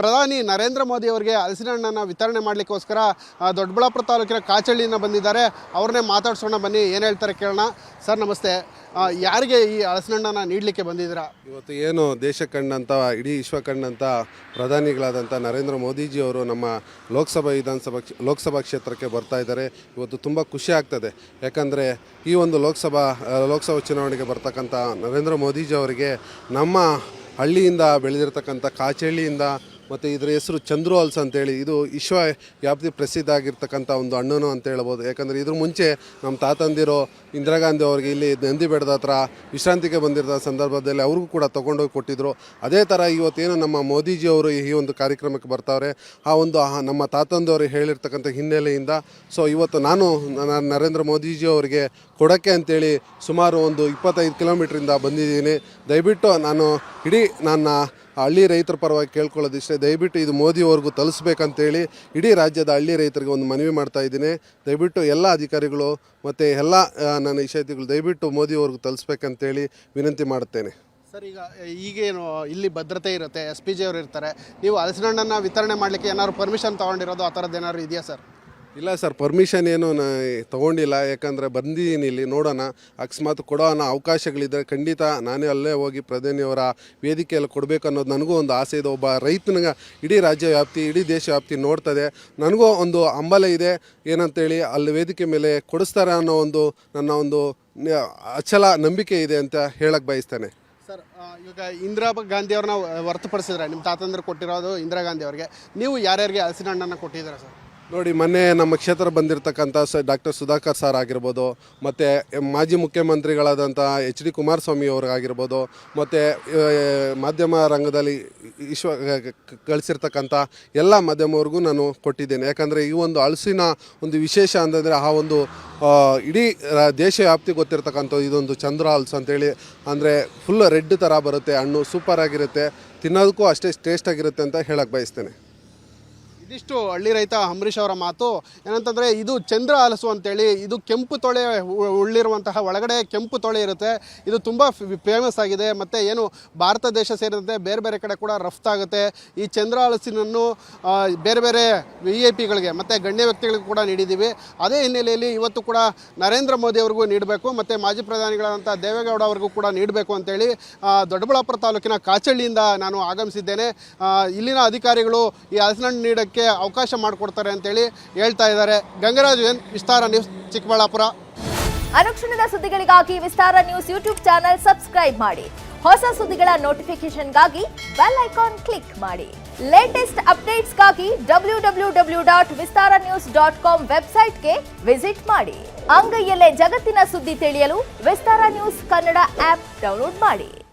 ಪ್ರಧಾನಿ ನರೇಂದ್ರ ಮೋದಿ ಅವರಿಗೆ ಹಲಸಿನ ಹಣ್ಣನ್ನು ವಿತರಣೆ ಮಾಡಲಿಕ್ಕೋಸ್ಕರ ದೊಡ್ಡಬಳ್ಳಾಪುರ ತಾಲೂಕಿನ ಕಾಚಳ್ಳಿಯಿಂದ ಬಂದಿದ್ದಾರೆ. ಅವ್ರನ್ನೇ ಮಾತಾಡ್ಸೋಣ ಬನ್ನಿ, ಏನು ಹೇಳ್ತಾರೆ ಕೇಳೋಣ. ಸರ್, ನಮಸ್ತೆ. ಯಾರಿಗೆ ಈ ಹಲಸಿನ ಹಣ್ಣನ್ನು ನೀಡಲಿಕ್ಕೆ ಬಂದಿದ್ದೀರಾ? ಇವತ್ತು ಏನು ದೇಶ ಕಂಡಂಥ ಇಡೀ ವಿಶ್ವ ಕಂಡಂಥ ಪ್ರಧಾನಿಗಳಾದಂಥ ನರೇಂದ್ರ ಮೋದಿಜಿ ಅವರು ನಮ್ಮ ಲೋಕಸಭಾ ವಿಧಾನಸಭಾ ಲೋಕಸಭಾ ಕ್ಷೇತ್ರಕ್ಕೆ ಬರ್ತಾ ಇದ್ದಾರೆ. ಇವತ್ತು ತುಂಬ ಖುಷಿ ಆಗ್ತದೆ. ಯಾಕಂದರೆ ಈ ಒಂದು ಲೋಕಸಭಾ ಲೋಕಸಭಾ ಚುನಾವಣೆಗೆ ಬರ್ತಕ್ಕಂಥ ನರೇಂದ್ರ ಮೋದಿಜಿ ಅವರಿಗೆ ನಮ್ಮ ಹಳ್ಳಿಯಿಂದ ಬೆಳೆದಿರ್ತಕ್ಕಂಥ ಕಾಚಳ್ಳಿಯಿಂದ ಮತ್ತು ಇದರ ಹೆಸರು ಚಂದ್ರು ಹಲ್ಸ್ ಅಂತೇಳಿ. ಇದು ವಿಶ್ವ ವ್ಯಾಪ್ತಿ ಪ್ರಸಿದ್ಧ ಆಗಿರ್ತಕ್ಕಂಥ ಒಂದು ಹಣ್ಣು ಅಂತ ಹೇಳ್ಬೋದು. ಯಾಕಂದರೆ ಇದ್ರ ಮುಂಚೆ ನಮ್ಮ ತಾತಂದಿರು ಇಂದಿರಾ ಗಾಂಧಿ ಅವರಿಗೆ ಇಲ್ಲಿ ನಂದಿ ಬೆಟ್ಟದ ಹತ್ರ ವಿಶ್ರಾಂತಿಗೆ ಬಂದಿರೋ ಸಂದರ್ಭದಲ್ಲಿ ಅವ್ರಿಗೂ ಕೂಡ ತೊಗೊಂಡೋಗಿ ಕೊಟ್ಟಿದ್ದರು ಅದೇ ಥರ ಇವತ್ತೇನು ನಮ್ಮ ಮೋದಿಜಿ ಅವರು ಈ ಒಂದು ಕಾರ್ಯಕ್ರಮಕ್ಕೆ ಬರ್ತಾವ್ರೆ, ಆ ಒಂದು ನಮ್ಮ ತಾತಂದವರು ಹೇಳಿರ್ತಕ್ಕಂಥ ಹಿನ್ನೆಲೆಯಿಂದ. ಸೊ ಇವತ್ತು ನಾನು ನರೇಂದ್ರ ಮೋದಿಜಿ ಅವರಿಗೆ ಕೊಡೋಕ್ಕೆ ಅಂತೇಳಿ ಸುಮಾರು ಒಂದು ಇಪ್ಪತ್ತೈದು ಕಿಲೋಮೀಟ್ರಿಂದ ಬಂದಿದ್ದೀನಿ. ದಯವಿಟ್ಟು ನಾನು ಇಡೀ ನನ್ನ ಹಳ್ಳಿ ರೈತರ ಪರವಾಗಿ ಕೇಳ್ಕೊಳ್ಳೋದಿಷ್ಟೇ. ದಯವಿಟ್ಟು ಇದು ಮೋದಿಯವ್ರಿಗೂ ತಲುಸ್ಬೇಕಂತೇಳಿ ಇಡೀ ರಾಜ್ಯದ ಹಳ್ಳಿ ರೈತರಿಗೆ ಒಂದು ಮನವಿ ಮಾಡ್ತಾ ಇದ್ದೀನಿ. ದಯವಿಟ್ಟು ಎಲ್ಲ ಅಧಿಕಾರಿಗಳು ಮತ್ತು ಎಲ್ಲ ನನ್ನ ವಿಷಯಗಳು ದಯವಿಟ್ಟು ಮೋದಿಯವ್ರಿಗೂ ತಲುಸ್ಬೇಕಂತೇಳಿ ವಿನಂತಿ ಮಾಡುತ್ತೇನೆ. ಸರ್, ಈಗ, ಈಗೇನು, ಇಲ್ಲಿ ಭದ್ರತೆ ಇರುತ್ತೆ, ಎಸ್ ಪಿ ಜಿಯವರು ಇರ್ತಾರೆ. ನೀವು ಹಲಸಿನ ಹಣ್ಣನ್ನು ವಿತರಣೆ ಮಾಡಲಿಕ್ಕೆ ಏನಾದ್ರು ಪರ್ಮಿಷನ್ ತೊಗೊಂಡಿರೋದು ಆ ಥರದ್ದು ಏನಾದ್ರು ಇದೆಯಾ ಸರ್? ಇಲ್ಲ ಸರ್ ಪರ್ಮಿಷನ್ ಏನು ನಾ ತೊಗೊಂಡಿಲ್ಲ. ಯಾಕಂದರೆ ಬಂದಿದ್ದೀನಿ ಇಲ್ಲಿ ನೋಡೋಣ. ಅಕಸ್ಮಾತ್ ಕೊಡೋ ಅನ್ನೋ ಅವಕಾಶಗಳಿದ್ದರೆ ಖಂಡಿತ ನಾನೇ ಅಲ್ಲೇ ಹೋಗಿ ಪ್ರಧಾನಿಯವರ ವೇದಿಕೆಯಲ್ಲಿ ಕೊಡಬೇಕು ಅನ್ನೋದು ನನಗೂ ಒಂದು ಆಸೆ ಇದೆ. ಒಬ್ಬ ರೈತನಿಗೆ ಇಡೀ ರಾಜ್ಯ ವ್ಯಾಪ್ತಿ ಇಡೀ ದೇಶ ವ್ಯಾಪ್ತಿ ನೋಡ್ತದೆ. ನನಗೂ ಒಂದು ಹಂಬಲ ಇದೆ. ಏನಂತೇಳಿ ಅಲ್ಲಿ ವೇದಿಕೆ ಮೇಲೆ ಕೊಡಿಸ್ತಾರೆ ಅನ್ನೋ ಒಂದು ನನ್ನ ಒಂದು ಅಚಲ ನಂಬಿಕೆ ಇದೆ ಅಂತ ಹೇಳಕ್ಕೆ ಬಯಸ್ತೇನೆ. ಸರ್ ಇವಾಗ ಇಂದಿರಾ ಗಾಂಧಿ ಅವ್ರನ್ನ ಹೊರತುಪಡಿಸಿದ್ರೆ ನಿಮ್ಮ ತಾತಂದ್ರೆ ಕೊಟ್ಟಿರೋದು ಇಂದಿರಾ ಗಾಂಧಿ ಅವರಿಗೆ. ನೀವು ಯಾರ್ಯಾರಿಗೆ ಹಲಸಿನ ಹಣ್ಣನ್ನು ಕೊಟ್ಟಿದ್ದೀರಾ ಸರ್? ನೋಡಿ, ಮೊನ್ನೆ ನಮ್ಮ ಕ್ಷೇತ್ರ ಬಂದಿರತಕ್ಕಂಥ ಸ, ಡಾಕ್ಟರ್ ಸುಧಾಕರ್ ಸರ್ ಆಗಿರ್ಬೋದು, ಮತ್ತು ಮಾಜಿ ಮುಖ್ಯಮಂತ್ರಿಗಳಾದಂಥ ಎಚ್ ಡಿ ಕುಮಾರಸ್ವಾಮಿ ಅವ್ರಿಗಾಗಿರ್ಬೋದು ಮತ್ತು ಮಾಧ್ಯಮ ರಂಗದಲ್ಲಿ ವಿಶ್ವ ಕಳಿಸಿರ್ತಕ್ಕಂಥ ಎಲ್ಲ ಮಾಧ್ಯಮವ್ರಿಗೂ ನಾನು ಕೊಟ್ಟಿದ್ದೇನೆ. ಯಾಕಂದರೆ ಈ ಒಂದು ಅಳಸಿನ ಒಂದು ವಿಶೇಷ ಅಂತಂದರೆ ಆ ಒಂದು ಇಡೀ ದೇಶ ವ್ಯಾಪ್ತಿ ಗೊತ್ತಿರ್ತಕ್ಕಂಥ ಇದೊಂದು ಚಂದ್ರ ಹಲ್ಸ್ ಅಂತೇಳಿ, ಅಂದರೆ ಫುಲ್ ರೆಡ್ ಥರ ಬರುತ್ತೆ, ಹಣ್ಣು ಸೂಪರಾಗಿರುತ್ತೆ ತಿನ್ನೋದಕ್ಕೂ ಅಷ್ಟೇ ಟೇಸ್ಟಾಗಿರುತ್ತೆ ಅಂತ ಹೇಳಕ್ಕೆ ಬಯಸ್ತೇನೆ. ಇದಿಷ್ಟು ಹಳ್ಳಿ ರೈತ ಅಂಬರೀಷ್ ಅವರ ಮಾತು. ಏನಂತಂದರೆ ಇದು ಚಂದ್ರ ಹಲಸು ಅಂತೇಳಿ, ಇದು ಕೆಂಪು ತೊಳೆ ಉಳ್ಳಿರುವಂತಹ ಒಳಗಡೆ ಕೆಂಪು ತೊಳೆ ಇರುತ್ತೆ. ಇದು ತುಂಬ ಫೇಮಸ್ ಆಗಿದೆ. ಮತ್ತು ಏನು ಭಾರತ ದೇಶ ಸೇರಿದಂತೆ ಬೇರೆ ಬೇರೆ ಕಡೆ ಕೂಡ ರಫ್ತಾಗುತ್ತೆ ಈ ಚಂದ್ರ ಹಲಸಿನನ್ನು ಬೇರೆ ಬೇರೆ ವಿ ಐ ಪಿಗಳಿಗೆ ಮತ್ತು ಗಣ್ಯ ವ್ಯಕ್ತಿಗಳಿಗೂ ಕೂಡ ನೀಡಿದ್ದೀವಿ. ಅದೇ ಹಿನ್ನೆಲೆಯಲ್ಲಿ ಇವತ್ತು ಕೂಡ ನರೇಂದ್ರ ಮೋದಿ ಅವ್ರಿಗೂ ನೀಡಬೇಕು, ಮತ್ತು ಮಾಜಿ ಪ್ರಧಾನಿಗಳಾದಂಥ ದೇವೇಗೌಡ ಅವರಿಗೂ ಕೂಡ ನೀಡಬೇಕು ಅಂತೇಳಿ ದೊಡ್ಡಬಳ್ಳಾಪುರ ತಾಲೂಕಿನ ಕಾಚಳ್ಳಿಯಿಂದ ನಾನು ಆಗಮಿಸಿದ್ದೇನೆ. ಇಲ್ಲಿನ ಅಧಿಕಾರಿಗಳು ಈ ಹಲಸಿನ ಹಣ್ಣು ನೀಡೋಕ್ಕೆ ಅವಕಾಶ ಮಾಡಿಕೊಡ್ತಾರೆ ಅಂತೇಳಿ ಹೇಳ್ತಾ ಇದ್ದಾರೆ. Gangaraj N Vistara news Chikkaballapura? ಅನುಕ್ಷಣದ ಸುದ್ದಿಗಳಿಗಾಗಿ Vistara news YouTube channel subscribe ಮಾಡಿ. ಹೊಸ ಸುದ್ದಿಗಳ ನೋಟಿಫಿಕೇಶನ್ಗಾಗಿ ಬೆಲ್ ಐಕಾನ್ ಕ್ಲಿಕ್ ಮಾಡಿ. Latest ಅಪ್ಡೇಟ್ಸ್ಗಾಗಿ W W W dot Vistara news dot com ವೆಬ್ಸೈಟ್ಗೆ ವಿಸಿಟ್ ಮಾಡಿ. ಅಂಗೈಯಲ್ಲೇ ಜಗತ್ತಿನ ಸುದ್ದಿ ತಿಳಿಯಲು Vistara news Kannada app download ಮಾಡಿ.